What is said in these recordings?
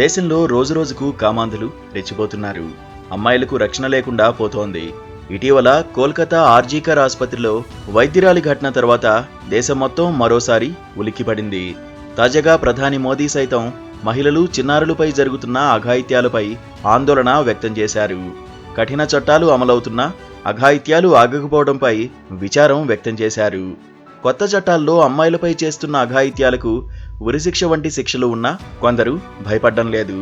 దేశంలో రోజురోజుకు కామాంధులు రెచ్చిపోతున్నారు. అమ్మాయిలకు రక్షణ లేకుండా పోతోంది. ఇటీవల కోల్కతా ఆర్జీకర్ ఆసుపత్రిలో వైద్యురాలి ఘటన తర్వాత దేశం మొత్తం మరోసారి ఉలిక్కిపడింది. తాజాగా ప్రధాని మోదీ సైతం మహిళలు చిన్నారులపై జరుగుతున్న అఘాయిత్యాలపై ఆందోళన వ్యక్తం చేశారు. కఠిన చట్టాలు అమలవుతున్నా అఘాయిత్యాలు ఆగకపోవడంపై విచారం వ్యక్తం చేశారు. కొత్త చట్టాల్లో అమ్మాయిలపై చేస్తున్న అఘాయిత్యాలకు ఉరిశిక్ష వంటి శిక్షలు ఉన్నా కొందరు భయపడడం లేదు.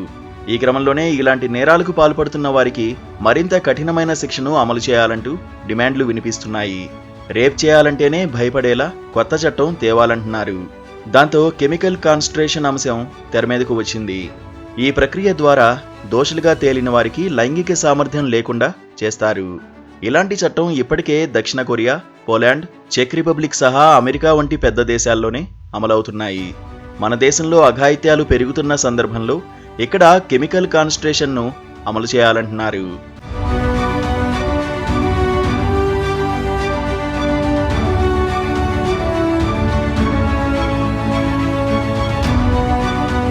ఈ క్రమంలోనే ఇలాంటి నేరాలకు పాల్పడుతున్న వారికి మరింత కఠినమైన శిక్షను అమలు చేయాలంటూ డిమాండ్లు వినిపిస్తున్నాయి. రేప్ చేయాలంటేనే భయపడేలా కొత్త చట్టం తేవాలంటున్నారు. దాంతో కెమికల్ కాన్స్ట్రేషన్ అంశం తెరమీదకు వచ్చింది. ఈ ప్రక్రియ ద్వారా దోషులుగా తేలిన వారికి లైంగిక సామర్థ్యం లేకుండా చేస్తారు. ఇలాంటి చట్టం ఇప్పటికే దక్షిణ కొరియా పోలాండ్ చెక్ రిపబ్లిక్ సహా అమెరికా వంటి పెద్ద దేశాల్లోనే అమలవుతున్నాయి. మన దేశంలో అఘాయిత్యాలు పెరుగుతున్న సందర్భంలో ఇక్కడ కెమికల్ కాన్స్ట్రేషన్ను అమలు చేయాలంటున్నారు.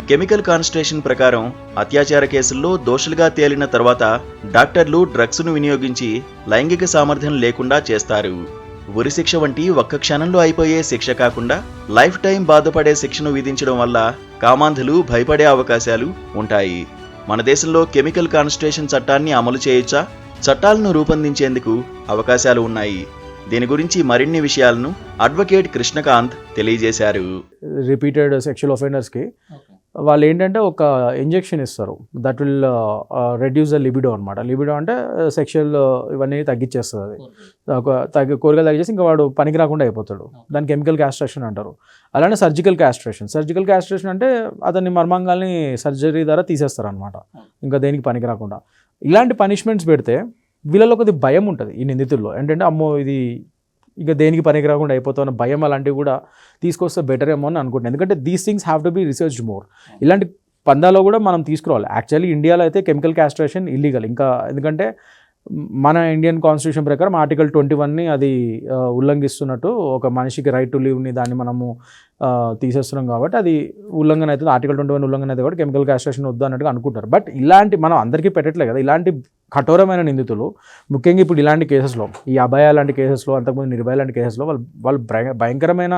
కెమికల్ కాన్స్ట్రేషన్ ప్రకారం అత్యాచార కేసుల్లో దోషులుగా తేలిన తర్వాత డాక్టర్లు డ్రగ్స్ను వినియోగించి లైంగిక సామర్థ్యం లేకుండా చేస్తారు. ఉరిశిక్ష వంటి ఒక్క క్షణంలో అయిపోయే శిక్ష కాకుండా లైఫ్ టైం బాధపడే శిక్షను విధించడం వల్ల కామాంధులు భయపడే అవకాశాలు ఉంటాయి. మన దేశంలో కెమికల్ కాన్స్ట్రేషన్ చట్టాన్ని అమలు చేయొచ్చా చట్టాలను రూపొందించేందుకు అవకాశాలు ఉన్నాయి. దీని గురించి మరిన్ని విషయాలను అడ్వకేట్ కృష్ణకాంత్ తెలియజేశారు. రిపీటెడ్ సెక్షువల్ ఒఫెండర్స్కి వాళ్ళు ఏంటంటే ఒక ఇంజెక్షన్ ఇస్తారు. That will reduce the libido అనమాట లిబిడో అంటే సెక్షువల్ ఇవన్నీ తగ్గించేస్తుంది అది. ఒక తగ్గి కోరికలు తగ్గించేసి ఇంకా వాడు పనికి రాకుండా అయిపోతాడు. దాన్ని కెమికల్ క్యాస్ట్రేషన్ అంటారు. అలానే సర్జికల్ క్యాస్ట్రేషన్ సర్జికల్ క్యాస్ట్రేషన్ అంటే అతన్ని మర్మాంగాల్ని సర్జరీ ద్వారా తీసేస్తారు అనమాట ఇంకా దేనికి పనికి రాకుండా. ఇలాంటి పనిష్మెంట్స్ పెడితే వీళ్ళలో కొద్ది భయం ఉంటుంది ఈ నిందితుల్లో. ఏంటంటే అమ్మో ఇది ఇక దేనికి పనికి రాకుండా అయిపోతామన్న భయం అలాంటివి కూడా తీసుకొస్తే బెటర్ ఏమో అని అనుకుంటున్నాను ఎందుకంటే these things have to be research more ఇలాంటి పందాలో కూడా మనం తీసుకురావాలి. యాక్చువల్లీ ఇండియాలో అయితే కెమికల్ క్యాస్ట్రేషన్ ఇల్లీగల్ ఇంకా ఎందుకంటే మన ఇండియన్ కాన్స్టిట్యూషన్ ప్రకారం ఆర్టికల్ ట్వంటీ వన్ని అది ఉల్లంఘిస్తున్నట్టు ఒక మనిషికి రైట్ టు లీవ్ని దాన్ని మనము తీసేస్తున్నాం కాబట్టి అది ఉల్లంఘన అవుతుంది. ఆర్టికల్ ట్వంటీ వన్ ఉల్లంఘన అయితే కూడా కెమికల్ క్యాస్ట్రేషన్ వద్దు అన్నట్టుగా అనుకుంటారు. బట్ ఇలాంటి మనం అందరికీ పెట్టట్లేదు కదా. ఇలాంటి కఠోరమైన నిందితులు. ముఖ్యంగా ఇప్పుడు ఇలాంటి కేసెస్లో ఈ అభయ లాంటి కేసెస్లో అంతకుముందు నిర్భయ లాంటి కేసెస్లో వాళ్ళు వాళ్ళు భయంకరమైన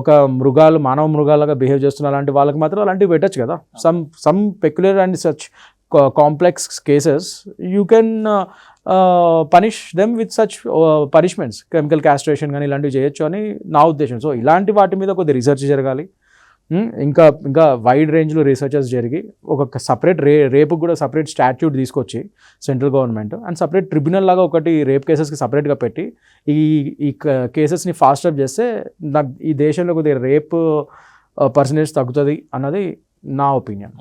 ఒక మృగాలు మానవ మృగాలుగా బిహేవ్ చేస్తున్న అలాంటి వాళ్ళకి మాత్రం అలాంటివి పెట్టచ్చు కదా. Some some peculiar and such complex cases you can punish them with such punishments chemical castration కానీ ఇలాంటివి చేయొచ్చు అని నా ఉద్దేశం. సో ఇలాంటి వాటి మీద కొద్దిగా రీసెర్చ్ జరగాలి. ఇంకా ఇంకా వైడ్ రేంజ్లో రీసెర్చెస్ జరిగి ఒక సపరేట్ రే రేపు కూడా సపరేట్ స్టాట్యూట్ తీసుకొచ్చి central government and separate tribunal లాగా ఒకటి రేప్ కేసెస్కి సపరేట్గా పెట్టి ఈ ఈ కేసెస్ని ఫాస్ట్ అప్ చేస్తే నాకు ఈ దేశంలో కొద్దిగా రేప్ పర్సంటేజ్ తగ్గుతుంది అన్నది నా ఒపీనియన్